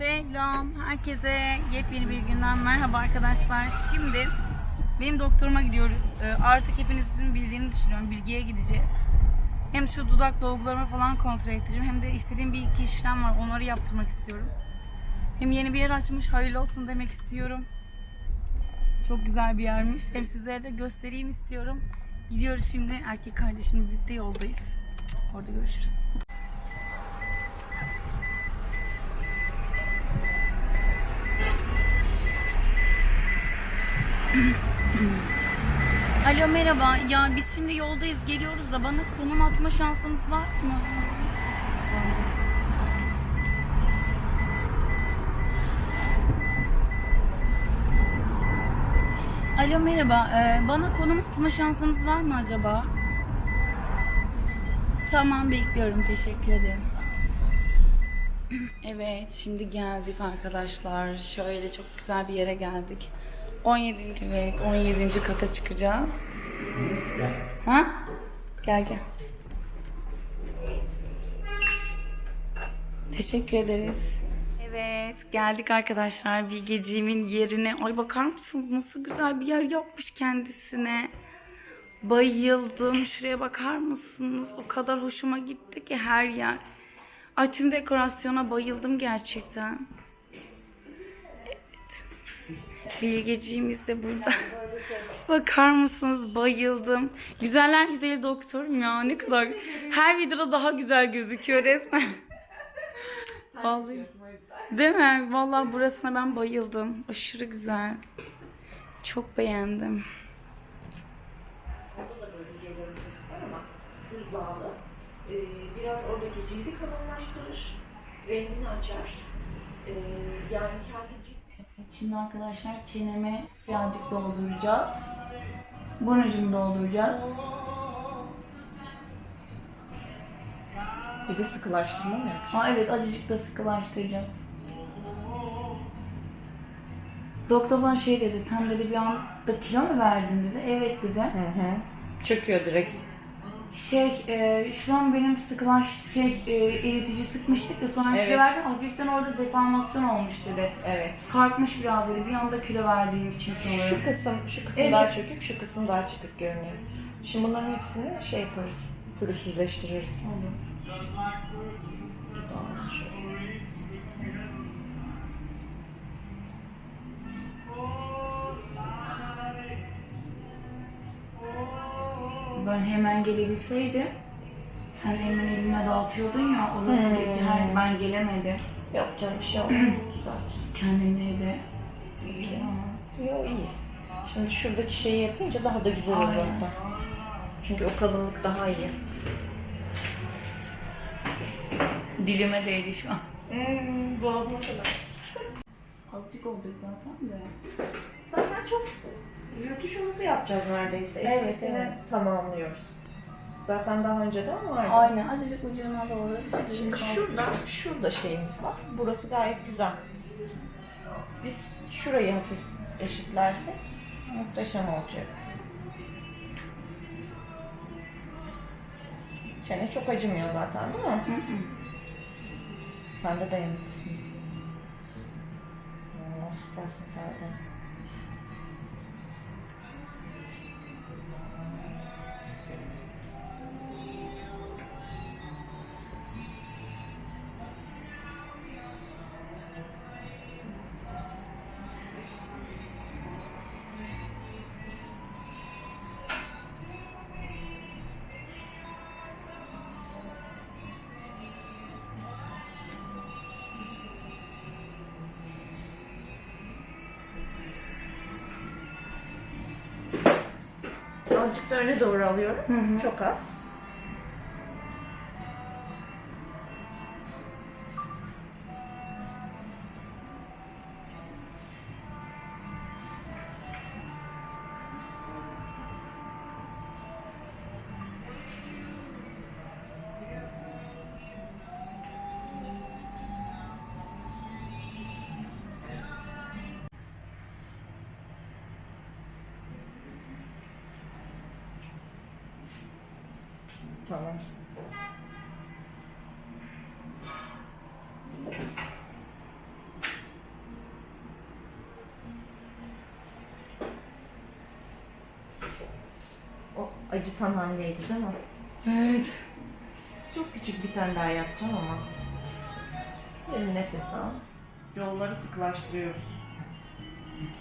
Selam herkese yepyeni bir günden merhaba arkadaşlar. Şimdi benim doktoruma gidiyoruz. Ee, Artık hepinizin bildiğini düşünüyorum. Bilgiye gideceğiz. Hem şu dudak dolgularımı falan kontrol edeceğim hem de istediğim bir iki işlem var. Onları yaptırmak istiyorum. Hem yeni bir yer açmış. Hayırlı olsun demek istiyorum. Çok güzel bir yermiş. Hem sizlere de göstereyim istiyorum. Gidiyoruz şimdi. Erkek kardeşimle birlikte yoldayız. Orada görüşürüz. Alo merhaba. Ya biz şimdi yoldayız. Geliyoruz da bana konum atma şansınız var mı? Alo merhaba. Ee, bana konum atma şansınız var mı acaba? Tamam bekliyorum. Teşekkür ederim. Evet, şimdi geldik arkadaşlar. Şöyle çok güzel bir yere geldik. 17. evet, 17. kata çıkacağız. Ha? Gel gel. Teşekkür ederiz. Evet, geldik arkadaşlar Bilgeciğimin yerine. Ay bakar mısınız nasıl güzel bir yer yapmış kendisine. Bayıldım. Şuraya bakar mısınız? O kadar hoşuma gitti ki her yer. Ay tüm dekorasyona bayıldım gerçekten. Bilgeciğimiz de burada. Bakar mısınız? Bayıldım. Güzeller güzeli doktorum ya. Ne kadar. Her videoda daha güzel gözüküyor resmen. Vallahi. Değil mi? Vallahi burasına ben bayıldım. Aşırı güzel. Çok beğendim. Ee, biraz oradaki cildi kalınlaştırır, rengini açar. Ee, yani kendi şimdi arkadaşlar çeneme birazcık dolduracağız. Burnucumu dolduracağız. Bir de sıkılaştırma mı yapacağım? Aa, evet acıcık da sıkılaştıracağız. Doktor bana şey dedi, sen dedi bir anda kilo mu verdin dedi. Evet dedi. Hı hı. Çöküyor direkt. Şey, e, şu an benim sıkılaş, şey, e, eritici sıkmıştık da sonra Evet. kilo verdim. Hafiften orada deformasyon olmuş dedi. Evet. Sarkmış biraz dedi. Bir anda kilo verdiğim için sanırım. Şu kısım, şu kısım Evet. daha çökük, şu kısım daha çıkık görünüyor. Şimdi bunların hepsini şey yaparız, pürüzsüzleştiririz. Olur. Şöyle. Ben hemen gelebilseydim sen hemen eline dağıtıyordun ya orası Hmm. geçer ben gelemedim. Yok canım bir şey olmaz. Güzel. Kendimdeydi. Yok iyi. Şimdi şuradaki şeyi yapınca daha da güzel olur orada. Çünkü o kalınlık daha iyi. Dilime değdi şu an. Hmm, boğazıma kadar. Azıcık olacak zaten de. Zaten çok rötuşumuzu yapacağız neredeyse. Evet, Eskisini evet. tamamlıyoruz. Zaten daha önceden vardı. Aynen azıcık ucuna doğru. azıcık Şimdi kalsın. şurada, şurada şeyimiz var. Burası gayet güzel. Biz şurayı hafif eşitlersek muhteşem olacak. Çene çok acımıyor zaten değil mi? Hı hı. Sen de dayanıklısın. Süpersin sen de. Azıcık da öne doğru alıyorum. Hı hı. Çok az. yumurtalar. O acıtan hamleydi değil mi? Evet. Çok küçük bir tane daha yapacağım ama. Derin nefes al. Yolları sıklaştırıyoruz.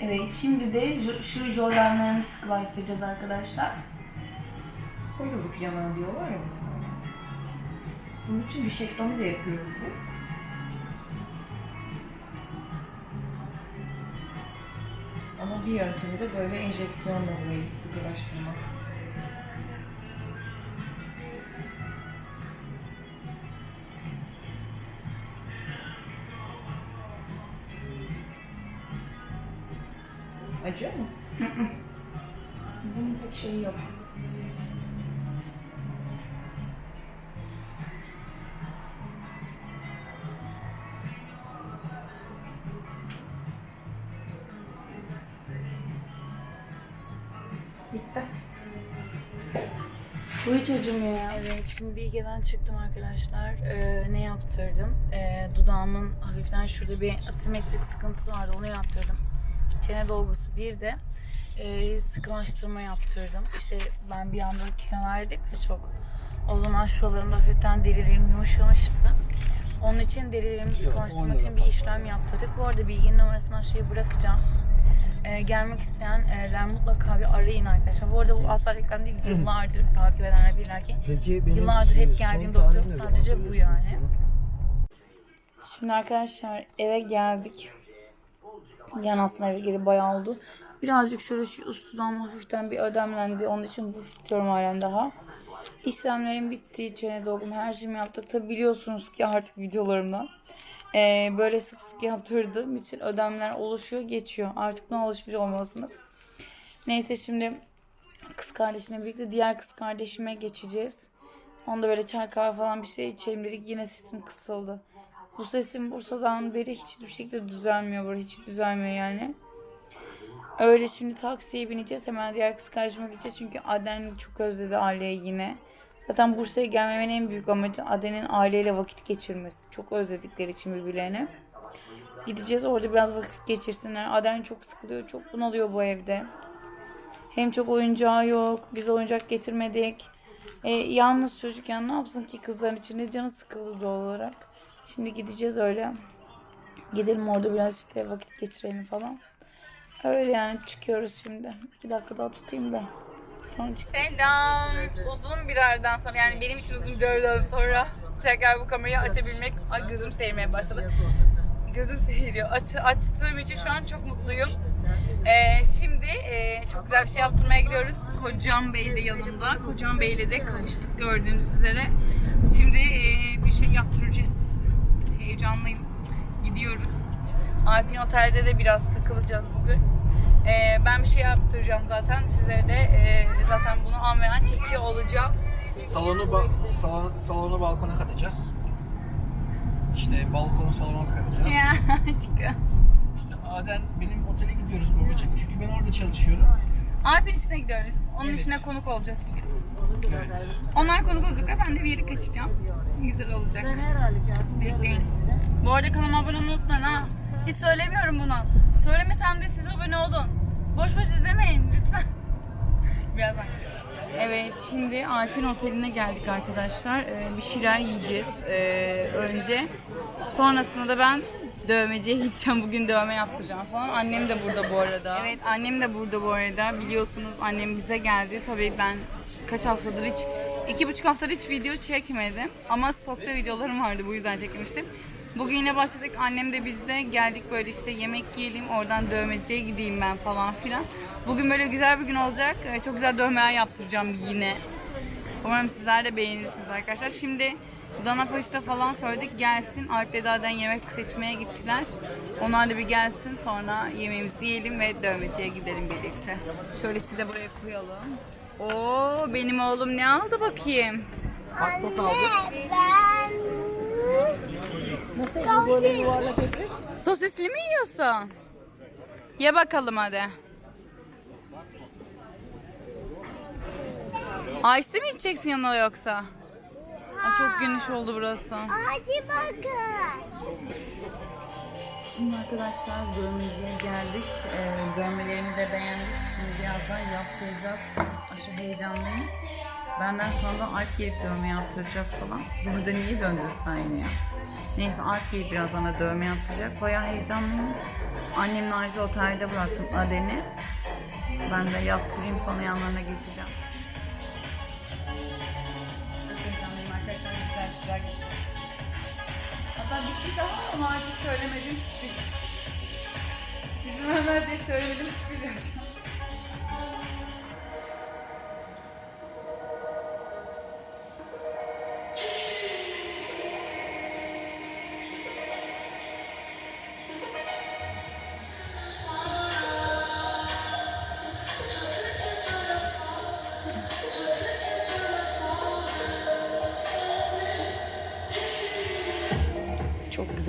Evet şimdi de şu jordanlarını sıkılaştıracağız arkadaşlar. Koyuluk yanağı diyorlar ya. Bunun için bir şeklonu da yapıyoruz biz. Ama bir yöntemi de böyle enjeksiyonla burayı sıkılaştırmak. Acıyor mu? Bunun pek şeyi yok. Acımıyor ya. Evet şimdi Bilge'den çıktım arkadaşlar. Ee, ne yaptırdım? Ee, dudağımın hafiften şurada bir asimetrik sıkıntısı vardı onu yaptırdım. Çene dolgusu bir de e, sıkılaştırma yaptırdım. İşte ben bir anda kilo verdim ya çok. O zaman şuralarımda hafiften derilerim yumuşamıştı. Onun için derilerimi sıkılaştırmak için bir işlem yaptırdık. Bu arada bilginin numarasını aşağıya bırakacağım. Ee, gelmek isteyenler mutlaka bir arayın arkadaşlar. Bu arada bu asla reklam değil. Yıllardır takip edenler bilirler ki. Peki benim Yıllardır hep geldiğim doktorum sadece bu yani. Şimdi arkadaşlar eve geldik. Yani aslında eve gelip bayağı oldu. Birazcık şöyle şu üst dudağım hafiften bir ödemlendi. Onun için bu tutuyorum halen daha. İşlemlerim bitti. Çene dolgum her şeyimi yaptık. Tabi biliyorsunuz ki artık videolarımda. Ee, böyle sık sık yaptırdığım için ödemler oluşuyor geçiyor. Artık buna alışmış olmalısınız. Neyse şimdi kız kardeşimle birlikte diğer kız kardeşime geçeceğiz. Onda böyle çay kahve falan bir şey içelim dedik. Yine sesim kısıldı. Bu sesim Bursa'dan beri hiçbir şekilde düzelmiyor. Böyle hiç düzelmiyor yani. Öyle şimdi taksiye bineceğiz. Hemen diğer kız kardeşime gideceğiz. Çünkü Aden çok özledi aileyi yine. Zaten Bursa'ya gelmemin en büyük amacı Aden'in aileyle vakit geçirmesi. Çok özledikleri için birbirlerine. Gideceğiz orada biraz vakit geçirsinler. Aden çok sıkılıyor. Çok bunalıyor bu evde. Hem çok oyuncağı yok. Biz oyuncak getirmedik. E, yalnız çocukken ne yapsın ki kızların içinde canı sıkıldı doğal olarak. Şimdi gideceğiz öyle. Gidelim orada biraz işte vakit geçirelim falan. Öyle yani çıkıyoruz şimdi. İki dakika daha tutayım da. Selam. Uzun bir aradan sonra yani benim için uzun bir aradan sonra tekrar bu kamerayı açabilmek. Ay gözüm seyirmeye başladı. Gözüm seyiriyor. Aç, açtığım için şu an çok mutluyum. Ee, şimdi e, çok güzel bir şey yaptırmaya gidiyoruz. Kocam Bey de yanımda. Kocam Bey'le de kavuştuk gördüğünüz üzere. Şimdi e, bir şey yaptıracağız. Heyecanlıyım. Gidiyoruz. Alpin Otel'de de biraz takılacağız bugün. Ee, ben bir şey yaptıracağım zaten. Size de e, zaten bunu an ve an çekiyor olacağım. Salonu, ba- salon, salonu balkona katacağız. İşte balkonu salona katacağız. Ya aşkım. İşte Aden benim otele gidiyoruz babacığım çünkü ben orada çalışıyorum. Alpin içine gidiyoruz. Onun Evet. içine konuk olacağız bugün. Evet. Onlar konuk olacaklar. Ben de bir yere kaçacağım. Güzel olacak. Bekleyin. Bu arada kanalıma abone olmayı unutmayın ha. Hiç söylemiyorum bunu. Söylemesem de siz abone olun. Boş boş izlemeyin lütfen. Birazdan görüşürüz. Evet şimdi Alpin Oteli'ne geldik arkadaşlar. Ee, bir şeyler yiyeceğiz ee, önce. Sonrasında da ben dövmeciye gideceğim. Bugün dövme yaptıracağım falan. Annem de burada bu arada. Evet annem de burada bu arada. Biliyorsunuz annem bize geldi. Tabii ben kaç haftadır hiç iki buçuk haftadır hiç video çekmedim. Ama stokta videolarım vardı bu yüzden çekmiştim. Bugün yine başladık. Annem de bizde geldik böyle işte yemek yiyelim. Oradan dövmeciye gideyim ben falan filan. Bugün böyle güzel bir gün olacak. Ee, Çok güzel dövmeler yaptıracağım yine. Umarım sizler de beğenirsiniz arkadaşlar. Şimdi Dana Paşa'da falan söyledik gelsin. Alp Veda'dan yemek seçmeye gittiler. Onlar da bir gelsin sonra yemeğimizi yiyelim ve dövmeciye gidelim birlikte. Şöyle size buraya koyalım. Oo benim oğlum ne aldı bakayım? Sosisli mi yiyorsun? Ye bakalım hadi. Ice mi içeceksin yanına yoksa? Ay çok geniş oldu burası. Hadi bakın. Şimdi arkadaşlar dövmeciye geldik. Ee, dövmelerimi de beğendik. Şimdi birazdan yaptıracağız. karşı heyecanlıyım. Benden sonra Alp gelip dövme yaptıracak falan. Burada niye döndün sen yine ya? Neyse Alp gelip biraz bana dövme yaptıracak. Bayağı heyecanlıyım. Annemle ayrıca otelde bıraktım Aden'i. Ben de yaptırayım sonra yanlarına geçeceğim. Hatta bir şey daha ama artık söylemedim. Bizim Ömer diye söylemedim sürpriz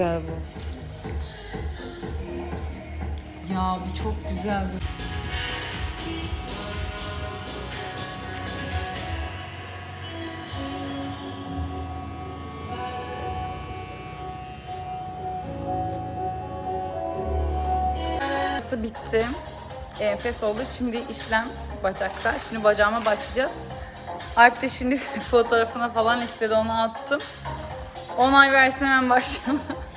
güzel bu. Ya bu çok güzel. Burası bitti. Enfes oldu. Şimdi işlem bacakta. Şimdi bacağıma başlayacağız. Alp de şimdi fotoğrafına falan istedi. Onu attım. Onay versin hemen başlayalım.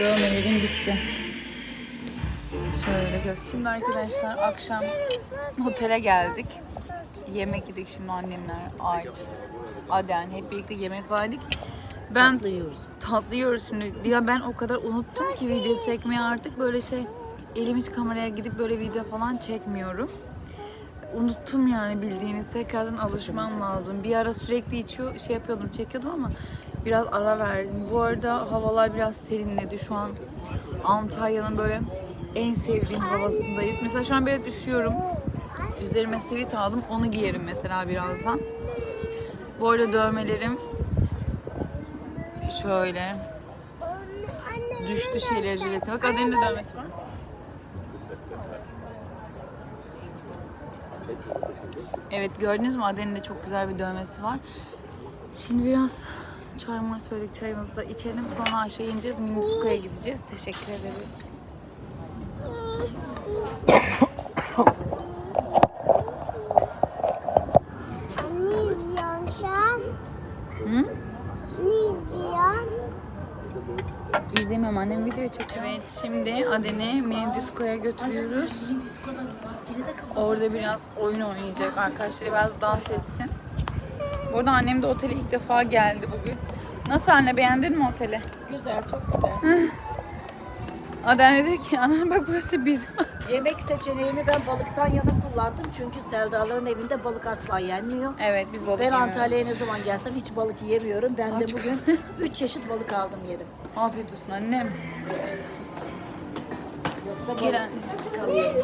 dövmelerim bitti. Şöyle gör. Şimdi arkadaşlar akşam otele geldik. Yemek yedik şimdi annemler, Ay, Aden hep birlikte yemek verdik. Ben tatlı yiyoruz. Tatlı yiyoruz şimdi. Ya ben o kadar unuttum ki video çekmeyi artık böyle şey elim hiç kameraya gidip böyle video falan çekmiyorum. Unuttum yani bildiğiniz tekrardan alışmam lazım. Bir ara sürekli içiyor şey yapıyordum çekiyordum ama biraz ara verdim. Bu arada havalar biraz serinledi. Şu an Antalya'nın böyle en sevdiğim havasındayız. Mesela şu an böyle düşüyorum. Üzerime sivit aldım. Onu giyerim mesela birazdan. Bu arada dövmelerim şöyle düştü şeyleri jilete. Bak Aden'in de dövmesi var. Evet gördünüz mü Aden'in de çok güzel bir dövmesi var. Şimdi biraz çay var söyledik çayımızı da içelim. Sonra aşağı ineceğiz. Mindisko'ya gideceğiz. Teşekkür ederiz. Ne izliyorsun şu an? Hı? Ne izliyorsun? İzlemiyorum annem video çekiyor. Evet şimdi Aden'i mini diskoya götürüyoruz. Orada biraz oyun oynayacak arkadaşları biraz dans etsin. Burada annem de otele ilk defa geldi bugün. Nasıl anne beğendin mi oteli? Güzel, çok güzel. Aden de dedi ki anne bak burası bizim. Yemek seçeneğimi ben balıktan yana kullandım. Çünkü Selda'ların evinde balık asla yenmiyor. evet biz balık Ben yemiyoruz. Antalya'ya ne zaman gelsem hiç balık yiyemiyorum. Ben de bugün 3 çeşit balık aldım yedim. Afiyet olsun annem. Yoksa Giren- balıksız sütü kalıyorum.